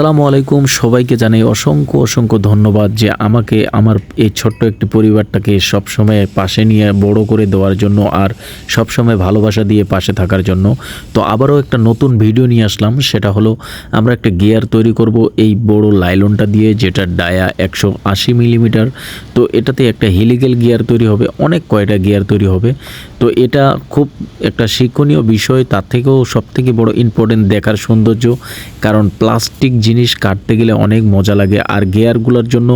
আসসালামু আলাইকুম। সবাইকে জানাই অসংখ্য অসংখ্য ধন্যবাদ যে আমাকে আমার এই ছোট্ট একটি পরিবারটাকে সবসময় পাশে নিয়ে বড় করে দেওয়ার জন্য আর সবসময় ভালোবাসা দিয়ে পাশে থাকার জন্য। তো আবারও একটা নতুন ভিডিও নিয়ে আসলাম। সেটা হলো, আমরা একটা গিয়ার তৈরি করব এই বড় লাইলনটা দিয়ে যেটা ডায়া একশো আশি মিলিমিটার। তো এটাতে একটা হিলিগেল গিয়ার তৈরি হবে, অনেক কয়টা গিয়ার তৈরি হবে। তো এটা খুব একটা শিক্ষণীয় বিষয়। তার থেকেও সব থেকে বড়ো ইম্পর্টেন্ট দেখার সৌন্দর্য। কারণ প্লাস্টিক জিনিস কাটতে গেলে অনেক মজা লাগে। আর গেয়ারগুলোর জন্য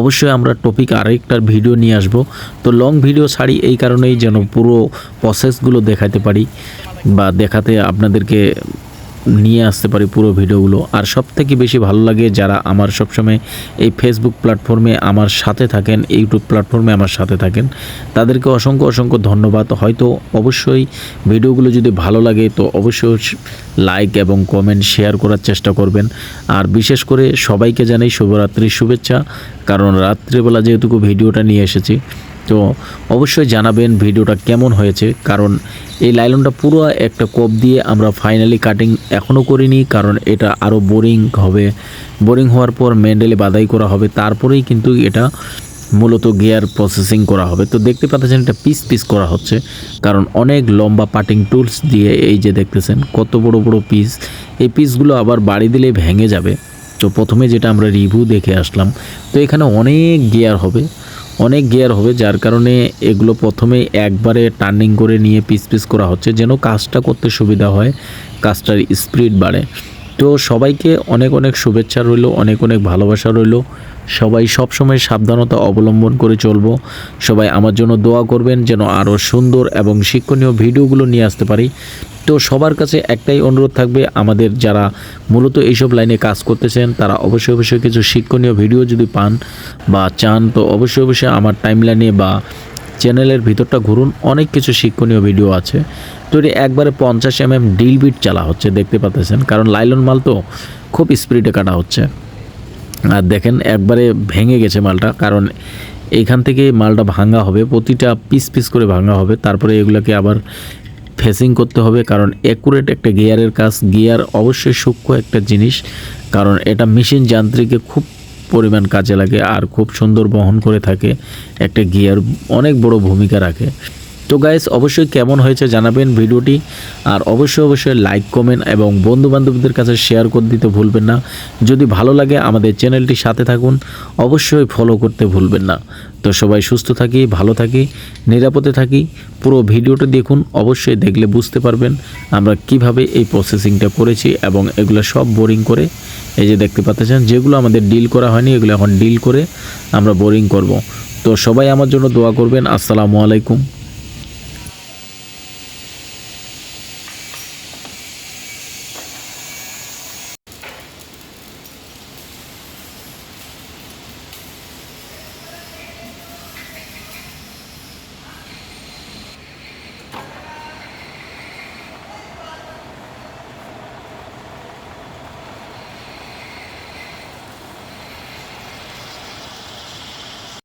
অবশ্যই আমরা টপিক আরেকটার ভিডিও নিয়ে আসব। তো লং ভিডিও ছাড়ি এই কারণেই যেন পুরো প্রসেসগুলো দেখাতে পারি বা দেখাতে আপনাদেরকে নিয়ে আসতে পারি পুরো ভিডিওগুলো। আর সব থেকে বেশি ভালো লাগে যারা আমার সবসময় এই ফেসবুক প্ল্যাটফর্মে আমার সাথে থাকেন ইউটিউব প্ল্যাটফর্মে আমার সাথে থাকেন, তাদেরকে অসংখ্য অসংখ্য ধন্যবাদ। হয়তো অবশ্যই ভিডিওগুলো যদি ভালো লাগে তো অবশ্যই লাইক এবং কমেন্ট শেয়ার করার চেষ্টা করবেন। আর বিশেষ করে সবাইকে জানাই শুভরাত্রির শুভেচ্ছা। কারণ রাত্রিবেলা যেহেতু ভিডিওটা নিয়ে এসেছি তো অবশ্যই জানাবেন ভিডিওটা কেমন হয়েছে, কারণ এই লাইলনটা পুরো একটা কোপ দিয়ে আমরা ফাইনালি কাটিং এখনও করিনি, কারণ এটা আরও বোরিং হবে। বোরিং হওয়ার পর মেন্ডেলে বাদাই করা হবে, তারপরেই কিন্তু এটা মূলত গিয়ার প্রসেসিং করা হবে। তো দেখতে পাচ্ছেন এটা পিস পিস করা হচ্ছে, কারণ অনেক লম্বা পাটিং টুলস দিয়ে এই যে দেখতেছেন, কত বড় বড় পিস এই পিসগুলো আবার বাড়ি দিলে ভেঙে যাবে। তো প্রথমে যেটা আমরা রিভিউ দেখে আসলাম, তো এখানে অনেক গিয়ার হবে। অনেক গিয়ার হবে, যার কারণে এগুলো প্রথমে একবারে টার্নিং করে নিয়ে পিস পিস করা হচ্ছে, যেন কাজটা করতে সুবিধা হয়, কাজটার স্পিড বাড়ে। তো সবাইকে অনেক অনেক শুভেচ্ছা রইল, অনেক অনেক ভালোবাসা রইল। সবাই সবসময় সাবধানতা অবলম্বন করে চলবো। সবাই আমার জন্য দোয়া করবেন যেন আরও সুন্দর এবং শিক্ষণীয় ভিডিওগুলো নিয়ে আসতে পারি। তো সবার কাছে একটাই অনুরোধ থাকবে, আমাদের যারা মূলত এইসব লাইনে কাজ করতেছেন, তারা অবশ্যই অবশ্যই কিছু শিক্ষণীয় ভিডিও যদি পান বা চান, তো অবশ্যই অবশ্যই আমার টাইমলাইনে বা চ্যানেলের ভিতরটা ঘুরুন, অনেক কিছু শিক্ষণীয় ভিডিও আছে। তো এটি একবারে পঞ্চাশ এম এম ডিল বিট চালা হচ্ছে, দেখতে পাচ্ছেন, কারণ লাইলন মাল তো খুব স্পিডে কাটা হচ্ছে। আর দেখেন, একবারে ভেঙে গেছে মালটা, কারণ এইখান থেকে মালটা ভাঙা হবে, প্রতিটা পিস পিস করে ভাঙা হবে, তারপরে এগুলোকে আবার ফেসিং করতে হবে, কারণ অ্যাকুরেট একটা গিয়ারের কাজ গিয়ার অবশ্যই সূক্ষ্ম একটা জিনিস, কারণ এটা মেশিন যান্ত্রিকে খুব পরিমাণ কাজে লাগে আর খুব সুন্দর বহন করে থাকে। একটা গিয়ার অনেক বড় ভূমিকা রাখে। তো গাইস অবশ্যই কেমন হয়েছে জানাবেন ভিডিওটি। আর অবশ্যই অবশ্যই লাইক কমেন্ট এবং বন্ধু বান্ধবদের কাছে শেয়ার করে দিতে ভুলবেন না। যদি ভালো লাগে আমাদের চ্যানেলটি সাথে থাকুন, অবশ্যই ফলো করতে ভুলবেন না। তো সবাই সুস্থ থাকি, ভালো থাকি, নিরাপদে থাকি। পুরো ভিডিওটা দেখুন, অবশ্যই দেখলে বুঝতে পারবেন আমরা কীভাবে এই প্রসেসিংটা করেছি এবং এগুলো সব বোরিং করে, এই যে দেখতে পাচ্ছেন, যেগুলো আমাদের ডিল করা হয়নি, এগুলো এখন ডিল করে আমরা বোরিং করব। তো সবাই আমার জন্য দোয়া করবেন। আসসালামু আলাইকুম।